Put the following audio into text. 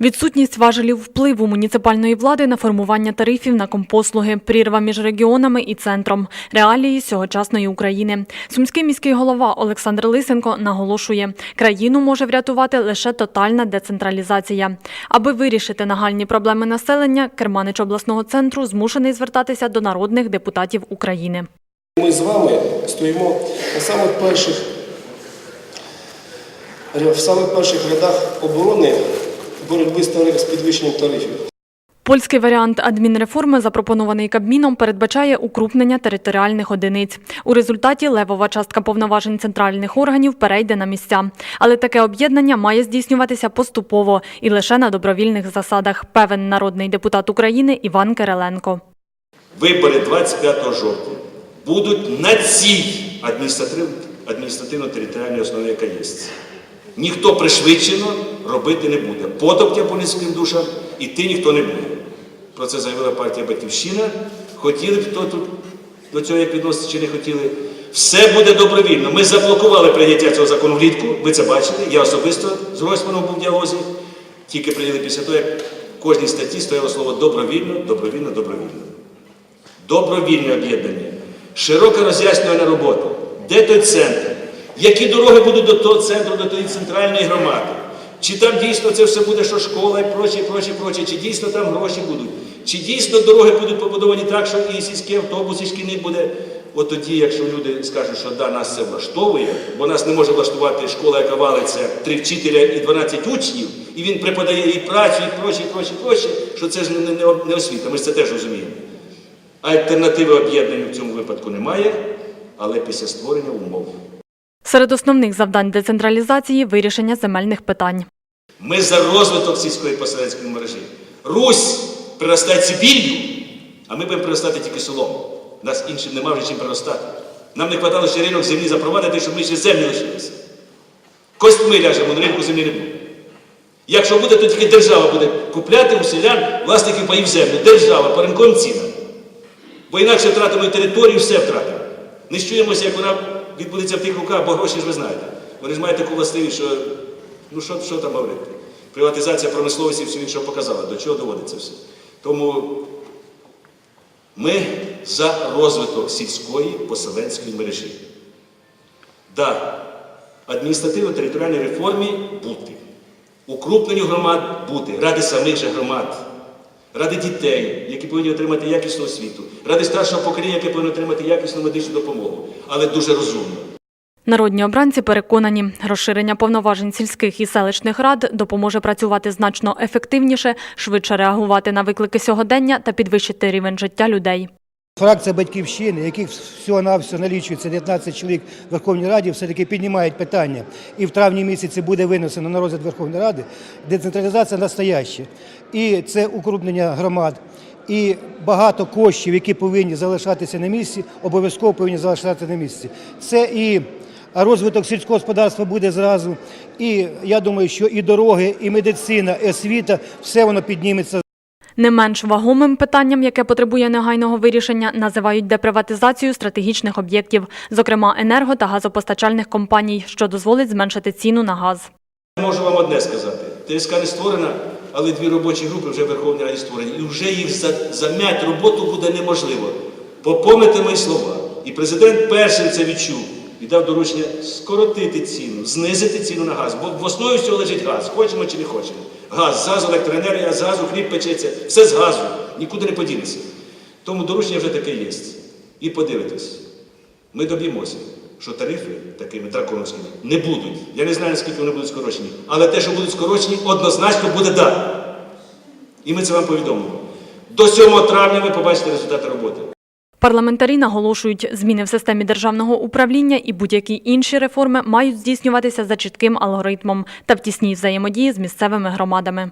Відсутність важелів впливу муніципальної влади на формування тарифів на компослуги, прірва між регіонами і центром, реалії сьогочасної України. Сумський міський голова Олександр Лисенко наголошує, країну може врятувати лише тотальна децентралізація. Аби вирішити нагальні проблеми населення, керманич обласного центру змушений звертатися до народних депутатів України. Ми з вами стоїмо на самих перших в самих перших рядах оборони боротьби з тариф- з підвищенням тарифів. Польський варіант адмінреформи, запропонований Кабміном, передбачає укрупнення територіальних одиниць. У результаті левова частка повноважень центральних органів перейде на місця. Але таке об'єднання має здійснюватися поступово і лише на добровільних засадах, певен народний депутат України Іван Кириленко. Вибори 25 жовтня будуть на цій адміністративно-територіальній основі, яка є. Ніхто пришвидшено робити не буде. Потоптя по низьким душам іти ніхто не буде. Про це заявила партія Батьківщина. Хотіли б хто тут до цього як відноситься чи не хотіли. Все буде добровільно. Ми заблокували прийняття цього закону влітку. Ви це бачили. Я особисто з Гройсманом був в діалозі. Тільки прийняли після того, як в кожній статті стояло слово добровільно, добровільно, добровільно добровільне об'єднання, широка роз'яснювальна робота. Де той центр? Які дороги будуть до того центру, до тієї центральної громади? Чи там дійсно це все буде, що школа і проче, проче, проче, чи дійсно там гроші будуть? Чи дійсно дороги будуть побудовані так, що і сільський автобус, і шкільний буде? От тоді, якщо люди скажуть, що да, нас це влаштовує, бо нас не може влаштувати школа, яка валиться, три вчителя і 12 учнів, і він преподає і працю, і проче, і проче, і проче, що це ж не, освіта. Ми ж це теж розуміємо. Альтернативи об'єднанню в цьому випадку немає, але після створення умов. Серед основних завдань децентралізації вирішення земельних питань. Ми за розвиток сільської поселенської мережі. Русь приростає цибіллю, а ми будемо приростати тільки селом. Нас іншим нема вже чим приростати. Нам не вистачало ще ринок землі запровадити, щоб ми ще землі лишилися. Костьми ляжемо, на ринку землі не буде. Якщо буде, то тільки держава буде купляти у селян власників паїв землю. Держава по ринковим цінам. Бо інакше втратимо і територію, все втратимо. Не щуємося, як вона відбудеться в тих руках, бо гроші ж ви знаєте. Вони ж мають таку властивість, що ну що, що там говорити. Приватизація промисловості всю інше показала, до чого доводиться все. Тому ми за розвиток сільської поселенської мережі. Да, адміністративно-територіальній реформі бути. Укрупненню громад бути, ради самих же громад, ради дітей, які повинні отримати якісну освіту, ради старшого покоління, яке повинно отримати якісну медичну допомогу, але дуже розумно. Народні обранці переконані, розширення повноважень сільських і селищних рад допоможе працювати значно ефективніше, швидше реагувати на виклики сьогодення та підвищити рівень життя людей. Фракція батьківщини, яких всього-навсього налічується 19 чоловік в Верховній Раді, все-таки піднімають питання. І в травні місяці буде винесено на розгляд Верховної Ради децентралізація настояща. І це укрупнення громад. І багато коштів, які повинні залишатися на місці, обов'язково повинні залишатися на місці. Це і розвиток сільського господарства буде зразу. І я думаю, що і дороги, і медицина, і освіта все воно підніметься. Не менш вагомим питанням, яке потребує негайного вирішення, називають деприватизацію стратегічних об'єктів, зокрема енерго та газопостачальних компаній, що дозволить зменшити ціну на газ. Можу вам одне сказати. ТСК не створена, але дві робочі групи вже в Верховній Раді створені. І вже їх зам'ять роботу буде неможливо. Попомните мої слова. І президент першим це відчув і дав доручення скоротити ціну, знизити ціну на газ. Бо в основі всього лежить газ, хочемо чи не хочемо. Газ, з газу електроенергія, з газу хліб печеться, все з газу, нікуди не подінеться. Тому доручення вже таке є. І подивитесь, ми доб'ємося, що тарифи такими драконовськими не будуть. Я не знаю, наскільки вони будуть скорочені. Але те, що будуть скорочені, однозначно буде да. І ми це вам повідомимо. До 7 травня ви побачите результати роботи. Парламентарі наголошують, зміни в системі державного управління і будь-які інші реформи мають здійснюватися за чітким алгоритмом та в тісній взаємодії з місцевими громадами.